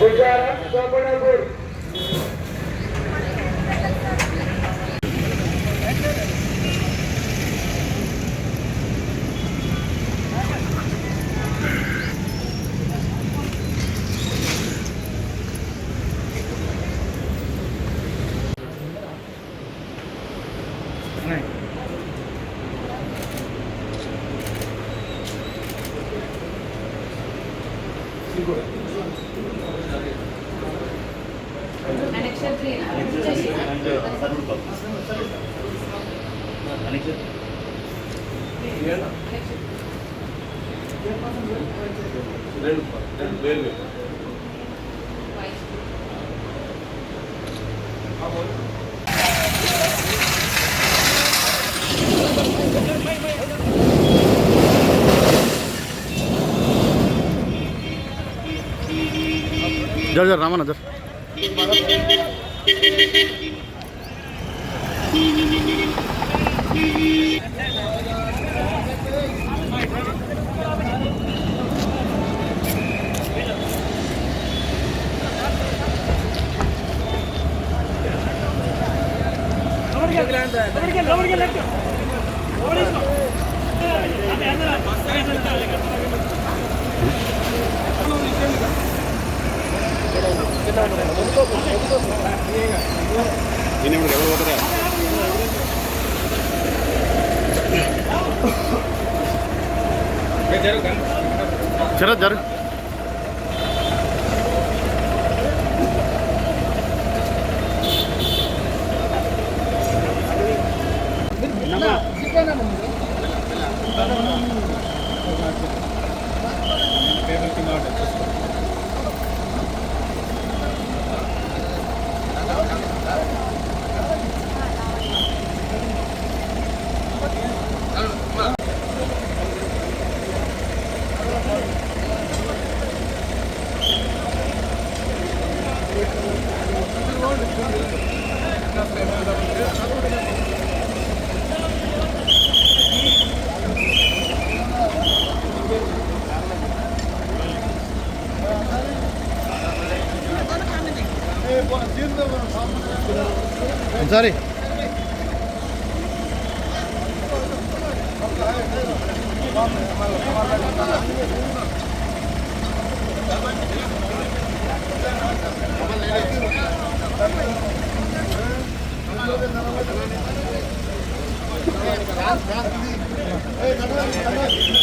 Gujarat సోమనపూర్ Annexure జర జర రామన్న జర ചെറു ചെറു. not జర సారీ సార్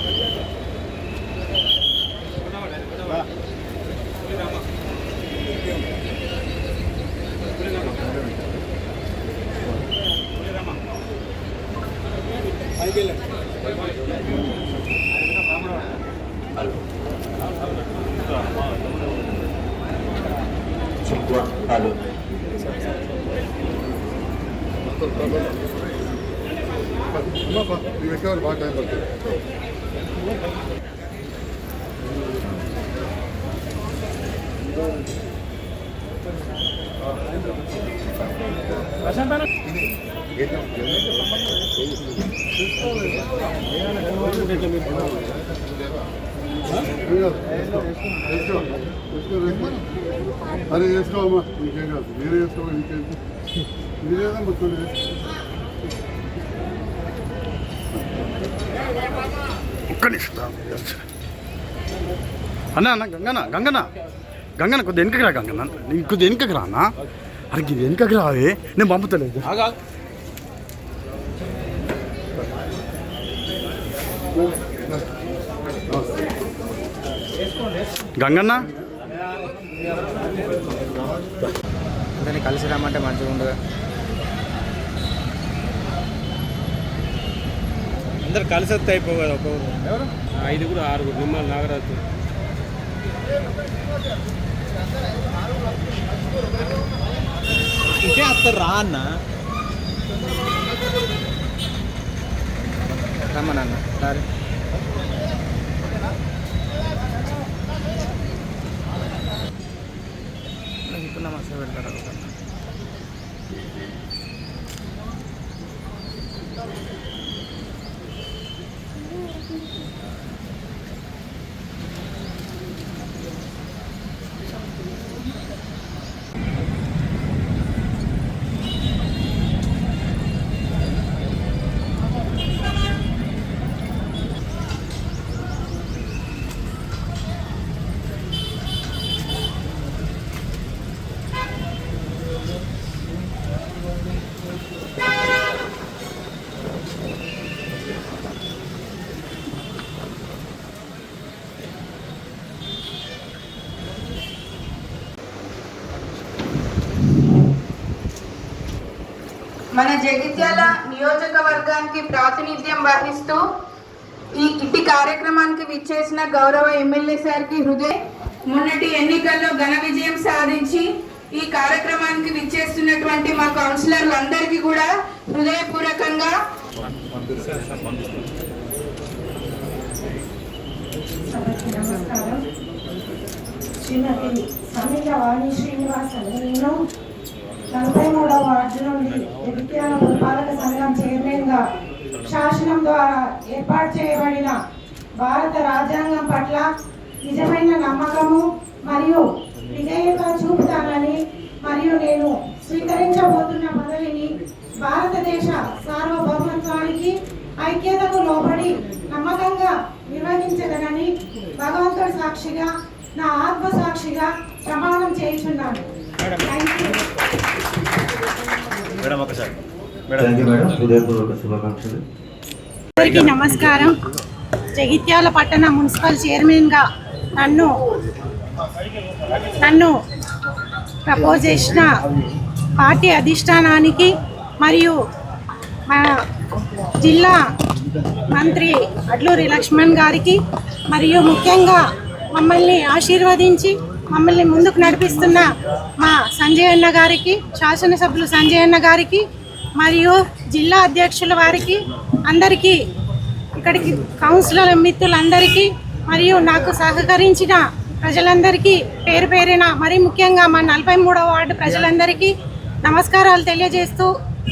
తిరుగుతుంది అమ్మా ఈ వ్యక్తి బాగా టైం పడుతుంది అరే వేసుకోమ్మా ఇంకేం కాదు. మీరే వేసుకోమా ఇంకేం మీరేదా మొత్తం ఒక్క నిమిషం అన్న అన్న గంగనా గంగనా? గంగన్న కొద్ది వెనుకకి రా గంగన్న. నీకు కొద్ది వెనుకకి రా అన్న. అరే ఇది వెనుకకి రావే నేను పంపుతలేదు. గంగన్న? అందరినీ కలిసి రమ్మంటే మంచిగా ఉండదు అందరు కలిసి వస్తే అయిపోయి ఐదుగురు ఆరుగురు. నిమ్మల్ నాగరాజు. ఇంకే వస్తారు రా అన్న. రమ్మనన్న సరే ఇప్పుడు నమస్తే పెడతారు? మన జగిత్యాల నియోజకవర్గానికి ప్రాతినిధ్యం వహిస్తూ ఈ ఇట్టి కార్యక్రమానికి విచ్చేసిన గౌరవ ఎమ్మెల్యే సార్కి హృదయ మొన్నటి ఎన్నికల్లో ఘన విజయం సాధించి ఈ కార్యక్రమానికి విచ్చేస్తున్నటువంటి మా కౌన్సిలర్లు అందరికీ కూడా హృదయపూర్వకంగా నమస్కారం. శ్రీమతి సమీర వాణి శ్రీనివాసన్ నేను నలభై మూడవ వార్డు నుండి జగిత్యాల పురపాలక సంఘం చైర్మన్గా శాసనం ద్వారా ఏర్పాటు చేయబడిన భారత రాజ్యాంగం పట్ల నిజమైన నమ్మకము మరియు విధేయత చూపుతానని మరియు నేను స్వీకరించబోతున్న పదవిని భారతదేశ సార్వభౌమత్వానికి ఐక్యతకు లోబడి నమ్మకంగా నిర్వహించగలని భగవంతుడి సాక్షిగా నా ఆత్మ సాక్షిగా ప్రమాణం చేయుచున్నాను. థ్యాంక్ యూ మేడం శుభాకాంక్షలు. అందరికీ నమస్కారం. జగిత్యాల పట్టణ మున్సిపల్ చైర్మన్గా నన్ను నన్ను ప్రపోజ్ చేసిన పార్టీ అధిష్టానానికి మరియు మన జిల్లా మంత్రి అడ్లూరి లక్ష్మణ్ గారికి మరియు ముఖ్యంగా మమ్మల్ని ఆశీర్వదించి మమ్మల్ని ముందుకు నడిపిస్తున్న మా సంజయ్ అన్న గారికి శాసనసభ్యులు సంజయ్ అన్న గారికి మరియు జిల్లా అధ్యక్షుల వారికి అందరికీ ఇక్కడికి కౌన్సిలర్ మిత్రులందరికీ మరియు నాకు సహకరించిన ప్రజలందరికీ పేరు పేరిన మరి ముఖ్యంగా మా నలభై మూడవ వార్డు ప్రజలందరికీ నమస్కారాలు తెలియజేస్తూ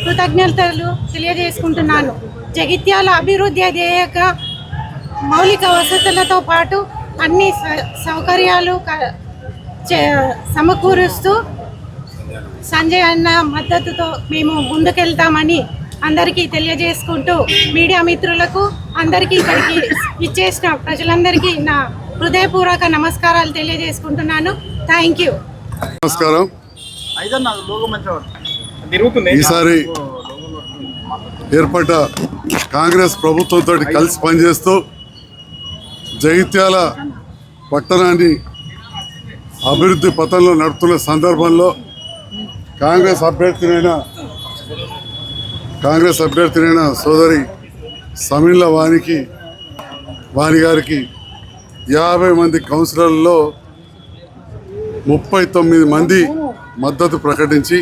కృతజ్ఞతలు తెలియజేసుకుంటున్నాను. జగిత్యాల అభివృద్ధి ధ్యేయంగా మౌలిక వసతులతో పాటు అన్ని సౌకర్యాలు క- సమకూరుస్తూ సంజయ్ అన్న మద్దతుతో మేము ముందుకెళ్తామని అందరికీ తెలియజేసుకుంటూ మీడియా మిత్రులకు అందరికీ ఇక్కడికి ఇచ్చేసిన ప్రజలందరికీ నా హృదయపూర్వక నమస్కారాలు తెలియజేసుకుంటున్నాను. Thank you. నమస్కారం. ఈసారి ఏర్పడ్డ కాంగ్రెస్ ప్రభుత్వంతో కలిసి పనిచేస్తూ జగిత్యాల పట్టణాన్ని అభివృద్ధి పథంలో నడుపుతున్న సందర్భంలో కాంగ్రెస్ అభ్యర్థినైన కాంగ్రెస్ అభ్యర్థినైన సోదరి సమీళ్ళ వానికి వాణి గారికి యాభై మంది కౌన్సిలర్లలో ముప్పై తొమ్మిది మంది మద్దతు ప్రకటించి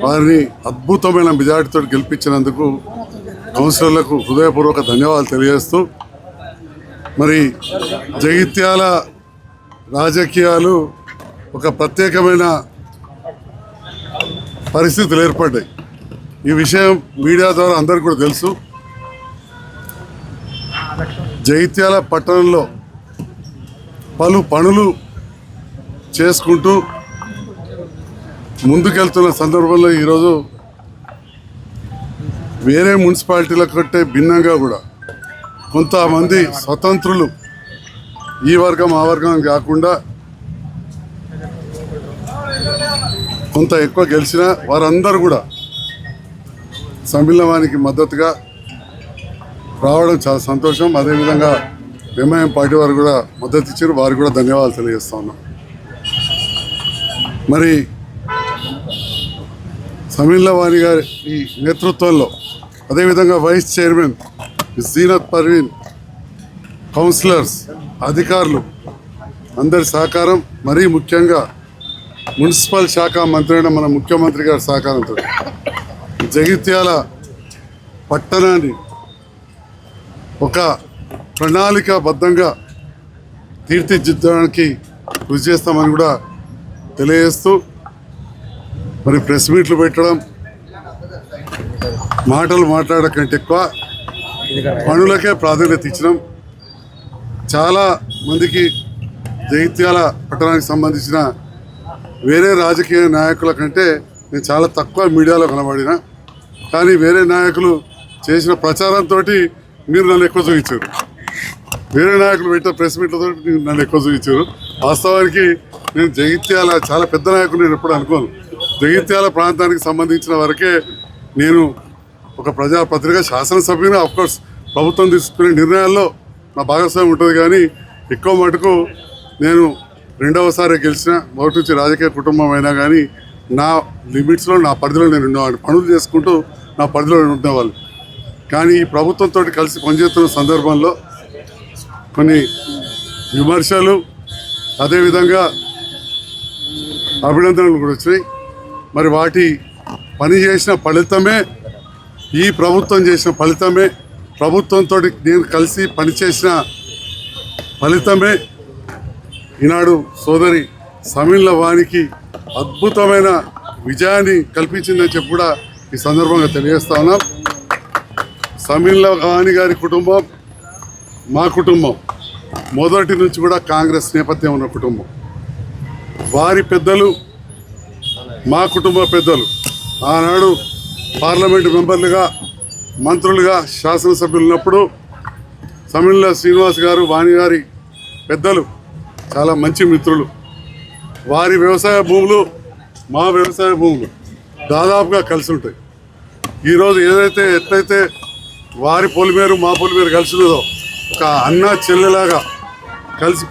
వారిని అద్భుతమైన మెజార్టీతో గెలిపించినందుకు కౌన్సిలర్లకు హృదయపూర్వక ధన్యవాదాలు తెలియజేస్తూ మరి జగిత్యాల రాజకీయాలు ఒక ప్రత్యేకమైన పరిస్థితులు ఏర్పడ్డాయి. ఈ విషయం మీడియా ద్వారా అందరికీ కూడా తెలుసు. జైత్యాల పట్టణంలో పలు పనులు చేసుకుంటూ ముందుకెళ్తున్న సందర్భంలో ఈరోజు వేరే మున్సిపాలిటీల కంటే భిన్నంగా కూడా కొంతమంది స్వతంత్రులు ఈ వర్గం ఆ వర్గం కాకుండా కొంత ఎక్కువ గెలిచిన వారందరూ కూడా సమ్మిళనానికి మద్దతుగా రావడం చాలా సంతోషం. అదేవిధంగా ఎంఐఎం పార్టీ వారు కూడా మద్దతు ఇచ్చారు. వారికి కూడా ధన్యవాదాలు తెలియజేస్తా ఉన్నాం. మరి సమీల్లవాణి గారి ఈ నేతృత్వంలో అదేవిధంగా vice chairman Zeenat Parveen councillors అధికారులు అందరి సహకారం మరీ ముఖ్యంగా మున్సిపల్ శాఖ మంత్రి అయిన మన ముఖ్యమంత్రి గారి సహకారంతో. జగిత్యాల పట్టణాన్ని ఒక ప్రణాళికాబద్ధంగా తీర్చిదిద్దడానికి కృషి చేస్తామని కూడా తెలియజేస్తూ మరి ప్రెస్ మీట్లు పెట్టడం మాటలు మాట్లాడకంటే ఎక్కువ పనులకే ప్రాధాన్యత ఇచ్చినాం. చాలా మందికి జగిత్యాల పట్టణానికి సంబంధించిన వేరే రాజకీయ నాయకుల కంటే నేను చాలా తక్కువ మీడియాలో కనబడిన. కానీ వేరే నాయకులు చేసిన ప్రచారంతో మీరు నన్ను ఎక్కువ చూపించారు. వేరే నాయకులు పెట్టిన ప్రెస్ మీట్లతో నన్ను ఎక్కువ చూపించారు. వాస్తవానికి నేను జగిత్యాల చాలా పెద్ద నాయకులు నేను ఎప్పుడు అనుకోను. జగిత్యాల ప్రాంతానికి సంబంధించిన వరకే నేను ఒక ప్రజాపత్రిక శాసనసభ్యుని అఫ్కోర్స్ ప్రభుత్వం తీసుకునే నిర్ణయాల్లో నా భాగస్వామ్యం ఉంటుంది కానీ ఎక్కువ మటుకు నేను రెండవసారి గెలిచిన మొదటి నుంచి రాజకీయ కుటుంబం అయినా కానీ నా లిమిట్స్లో నా పరిధిలో నేను ఉండేవాడిని పనులు చేసుకుంటూ నా పరిధిలో ఉండేవాళ్ళు. కానీ ఈ ప్రభుత్వంతో కలిసి పనిచేస్తున్న సందర్భంలో కొన్ని విమర్శలు అదేవిధంగా అభినందనలు కూడా వచ్చినాయి. మరి వాటి పని చేసిన ఫలితమే ఈ ప్రభుత్వం చేసిన ఫలితమే ప్రభుత్వంతో నేను కలిసి పనిచేసిన ఫలితమే ఈనాడు సోదరి సమీళ్ళ వానికి అద్భుతమైన విజయాన్ని కల్పించిందని చెప్పి కూడా ఈ సందర్భంగా తెలియజేస్తా ఉన్నాం. సమీళ్ళ వాణి గారి కుటుంబం మా కుటుంబం మొదటి నుంచి కూడా కాంగ్రెస్ నేపథ్యం ఉన్న కుటుంబం. వారి పెద్దలు మా కుటుంబ పెద్దలు. ఆనాడు పార్లమెంటు మెంబర్లుగా మంత్రులుగా శాసనసభ్యులు ఉన్నప్పుడు తమిళ శ్రీనివాస్ గారు వాణి గారి పెద్దలు చాలా మంచి మిత్రులు. వారి వ్యవసాయ భూములు మా వ్యవసాయ భూములు దాదాపుగా కలిసి ఉంటాయి. ఈరోజు ఏదైతే ఎట్లయితే వారి పొలిమేరు మా పొలిమేరు కలిసి ఉన్నదో ఒక అన్న చెల్లెలాగా కలిసి